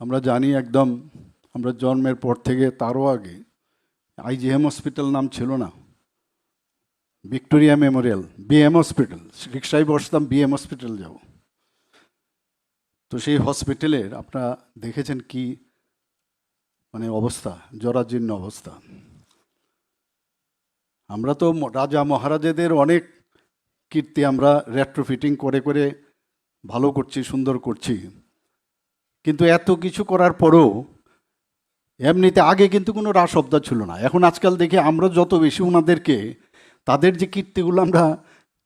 আমরা জানি একদম, আমরা জন্মের পর থেকে তারও আগে আইজিএম হসপিটাল নাম ছিল না। ভিক্টোরিয়া মেমোরিয়াল, বিএম হসপিটাল রিক্সায় বসতাম, বিএম হসপিটাল যাব। তো সেই হসপিটালের আপনারা দেখেছেন কি মানে অবস্থা, জরাজীর্ণ অবস্থা। আমরা তো রাজা মহারাজাদের অনেক কীর্তি আমরা রেট্রোফিটিং করে করে ভালো করছি, সুন্দর করছি। কিন্তু এত কিছু করার পরেও এমনিতে আগে কিন্তু কোনো রাসব্দ ছিল না। এখন আজকাল দেখি আমরা যত বেশি ওনাদেরকে, তাদের যে কীর্তিগুলো আমরা,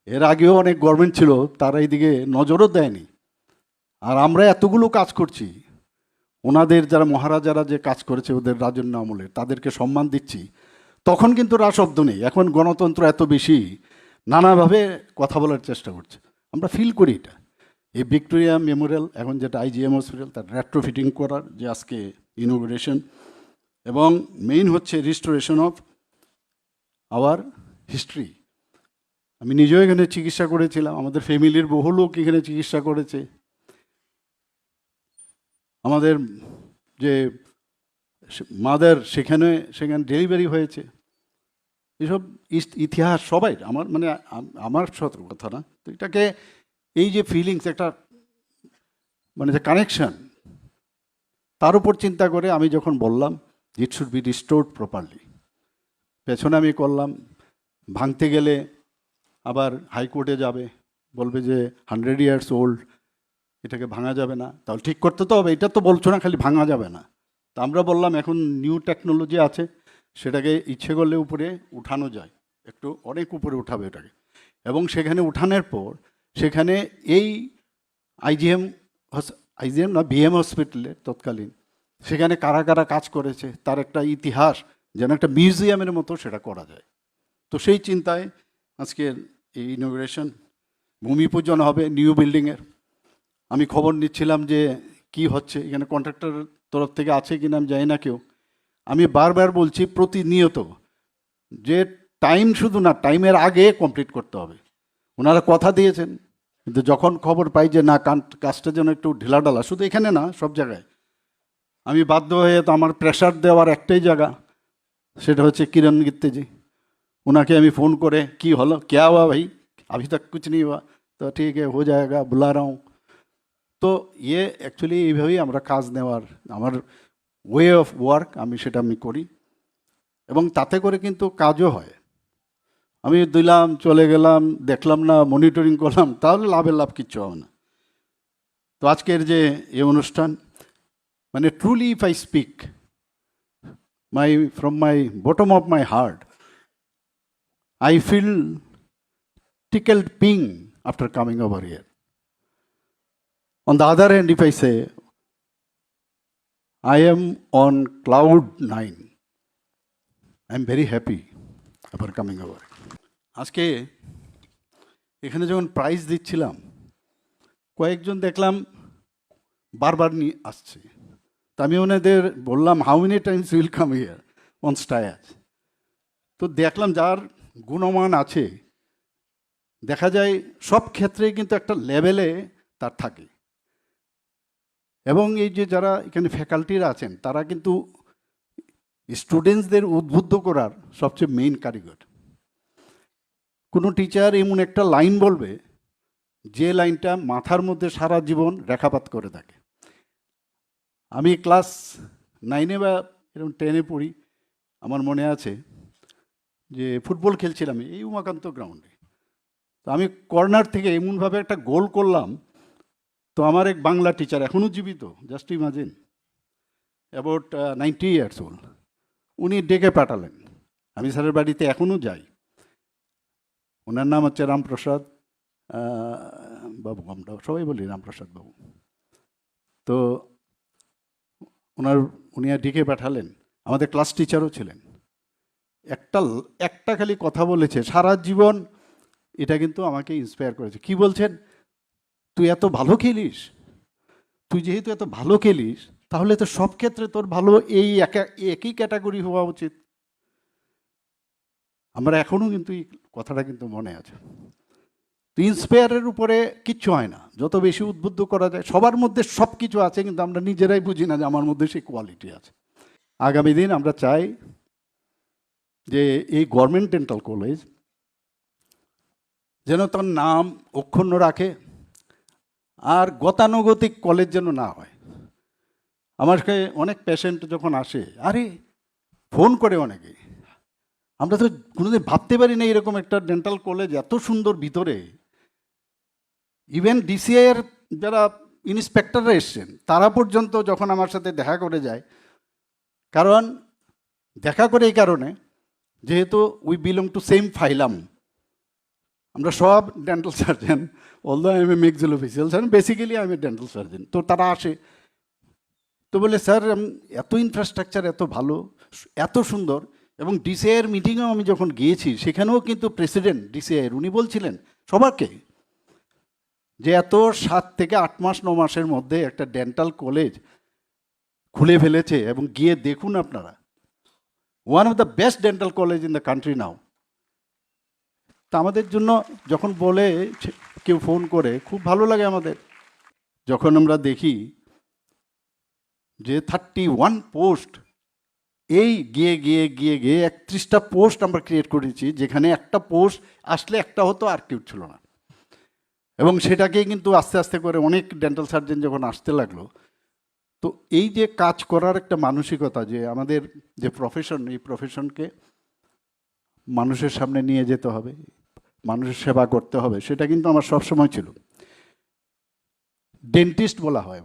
এর আগেও অনেক গভর্নমেন্ট ছিল, তারা এইদিকে নজরও দেয়নি। আর আমরা এতগুলো কাজ করছি, ওনাদের যারা মহারাজারা যে কাজ করেছে ওদের রাজন্য আমলে, তাদেরকে সম্মান দিচ্ছি। তখন কিন্তু রাশব্দ নেই, এখন গণতন্ত্র এত বেশি, নানাভাবে কথা বলার চেষ্টা করছে। আমরা ফিল করি এটা। এই ভিক্টোরিয়া মেমোরিয়াল, এখন যেটা আইজিএম হসপিটাল, তার রেট্রোফিটিং করার যে আজকে ইনোগ্রেশন এবং মেইন হচ্ছে রিস্টোরেশন অফ আওয়ার হিস্ট্রি আমি নিজেও এখানে চিকিৎসা করেছিলাম, আমাদের ফ্যামিলির বহু লোক এখানে চিকিৎসা করেছে। আমাদের যে মাদার, সেখানে সেখানে ডেলিভারি হয়েছে। এসব ইতিহাস সবাই, আমার মানে আমার সত কথা না। তো এটাকে এই যে ফিলিংস একটা মানে যে কানেকশন তার উপর চিন্তা করে আমি যখন বললাম it should be restored properly পেছনে আমি করলাম, ভাঙতে গেলে আবার হাইকোর্টে যাবে, বলবে যে হান্ড্রেড ইয়ার্স ওল্ড এটাকে ভাঙা যাবে না। তাহলে ঠিক করতে তো হবে, এটা তো বলছো না, খালি ভাঙা যাবে না। তা আমরা বললাম, এখন নিউ টেকনোলজি আছে, সেটাকে ইচ্ছে করলে উপরে উঠানো যায়, একটু অনেক উপরে উঠাবে ওটাকে। এবং সেখানে উঠানোর পর সেখানে এই আইজিএম আইজিএম না বিএম হসপিটালে তৎকালীন, সেখানে কারা কারা কাজ করেছে, তার একটা ইতিহাস, যেন একটা মিউজিয়ামের মতো সেটা করা যায়। তো সেই চিন্তায় আজকের এই ইনোগ্রেশন ভূমি পূজন হবে নিউ বিল্ডিংয়ের আমি খবর নিচ্ছিলাম যে কি হচ্ছে, এখানে কন্ট্রাক্টর তরফ থেকে আছে কিনা আমি জানি না কেউ। আমি বারবার বলছি, প্রতিনিয়ত, যে টাইম শুধু না টাইমের আগে কমপ্লিট করতে হবে। ওনারা কথা দিয়েছেন কিন্তু যখন খবর পাই যে না কান- কাজটা যেন একটু ঢিলাঢালা শুধু এখানে না সব জায়গায় আমি বাধ্য হয়ে তো আমার প্রেশার দেওয়ার একটাই জায়গা সেটা হচ্ছে কিরণ গিত্তেজি ওনাকে আমি ফোন করে কি হলো क्या हुआ भाई अभी तक कुछ नहीं हुआ तो ठीक है हो जाएगा बुला रहा हूँ তো ইয়ে অ্যাকচুয়ালি এইভাবেই আমরা কাজ নেওয়ার আমার ওয়ে অফ ওয়ার্ক আমি সেটা আমি করি এবং তাতে করে কিন্তু কাজও হয় আমি দিলাম চলে গেলাম দেখলাম না মনিটরিং করলাম তাহলে লাভের লাভ কিচ্ছু হবে না তো আজকের যে এই অনুষ্ঠান মানে truly if I speak my from my bottom of my heart I feel tickled ping after coming over here. On the other hand, if I say, I am on cloud nine, I'm very happy about coming over. আজকে এখানে যখন prize দিচ্ছিলাম, কয়েকজন দেখলাম বারবার নিয়ে আসছে। তা আমি ওনাদের বললাম how many times will come here on স্টায়াজ তো দেখলাম যার গুণমান আছে, দেখা যায় সব ক্ষেত্রেই কিন্তু একটা লেভেলে তার থাকে। এবং এই যে যারা এখানে ফ্যাকাল্টিরা আছেন, তারা কিন্তু স্টুডেন্টসদের উদ্বুদ্ধ করার সবচেয়ে মেইন কারিগর। কোনো টিচার এমন একটা লাইন বলবে, যে লাইনটা মাথার মধ্যে সারা জীবন রেখাপাত করে থাকে। আমি ক্লাস নাইনে বা এরকম টেনে পড়ি, আমার মনে আছে যে ফুটবল খেলছিলাম এই উমাকান্ত গ্রাউন্ডে তো আমি কর্নার থেকে এমনভাবে একটা গোল করলাম, তো আমার এক বাংলা টিচার এখনও জীবিত just imagine about ninety years old উনি ডেকে পাঠালেন। আমি স্যারের বাড়িতে এখনও যাই। ওনার নাম হচ্ছে রামপ্রসাদ বাবু, আমরা সবাই বলি রামপ্রসাদ বাবু। তো ওনার, উনি আর ডেকে পাঠালেন, আমাদের ক্লাস টিচারও ছিলেন। একটা একটা খালি কথা বলেছে, সারা জীবন এটা কিন্তু আমাকে ইন্সপায়ার করেছে। কি বলছেন? তুই এত ভালো খেলিস, তুই যেহেতু এত ভালো খেলিস, তাহলে তো সব ক্ষেত্রে তোর ভালো এই একা, একই ক্যাটাগরি হওয়া উচিত। আমরা এখনও কিন্তু কথাটা কিন্তু মনে আছে। তো ইন্সপায়ারের উপরে কিচ্ছু হয় না। যত বেশি উদ্বুদ্ধ করা যায়, সবার মধ্যে সব কিছু আছে, কিন্তু আমরা নিজেরাই বুঝি না যে আমার মধ্যে সেই কোয়ালিটি আছে। আগামী দিন আমরা চাই যে এই গভর্নমেন্ট ডেন্টাল কলেজ যেন তার নাম অক্ষুণ্ণ রাখে আর গতানুগতিক কলেজ যেন না হয়। আমার অনেক পেশেন্ট যখন আসে, আরে ফোন করে অনেকে আমরা তো কোনোদিন ভাবতে পারি না এরকম একটা ডেন্টাল কলেজ এত সুন্দর ভিতরে। ইভেন ডিসিআইয়ের যারা ইন্সপেক্টররা এসছেন, তারা পর্যন্ত যখন আমার সাথে দেখা করে যায়, কারণ দেখা করে এই কারণে, যেহেতু উই বিলং টু সেম ফাইলাম আমরা সব dental surgeon although I am a maxillofacial sir basically I am a dental surgeon তো তারা আসে, তো বলে স্যার এত ইনফ্রাস্ট্রাকচার এত ভালো, এত সুন্দর এবং ডিসিআইয়ের মিটিংয়েও আমি যখন গিয়েছি, সেখানেও কিন্তু প্রেসিডেন্ট ডিসিআইয়ের উনি বলছিলেন সবারকে যে এত সাত থেকে আট মাস, ন মাসের মধ্যে একটা ডেন্টাল কলেজ খুলে ফেলেছে এবং গিয়ে দেখুন আপনারা। One of the best dental college in the country now তা আমাদের জন্য যখন বলে কেউ ফোন করে, খুব ভালো লাগে আমাদের। যখন আমরা দেখি যে থার্টি ওয়ান পোস্ট এই গিয়ে গিয়ে গিয়ে গিয়ে একত্রিশটা পোস্ট আমরা ক্রিয়েট করেছি, যেখানে একটা পোস্ট আসলে একটা হতো আর কেউ ছিল না। এবং সেটাকেই কিন্তু আস্তে আস্তে করে অনেক ডেন্টাল সার্জন যখন আসতে লাগল, তো এই যে কাজ করার একটা মানসিকতা যে আমাদের যে প্রফেশন এই প্রফেশনকে মানুষের সামনে নিয়ে যেতে হবে, মানুষের সেবা করতে হবে, সেটা কিন্তু আমার সবসময় ছিল। ডেন্টিস্ট বলা হয়।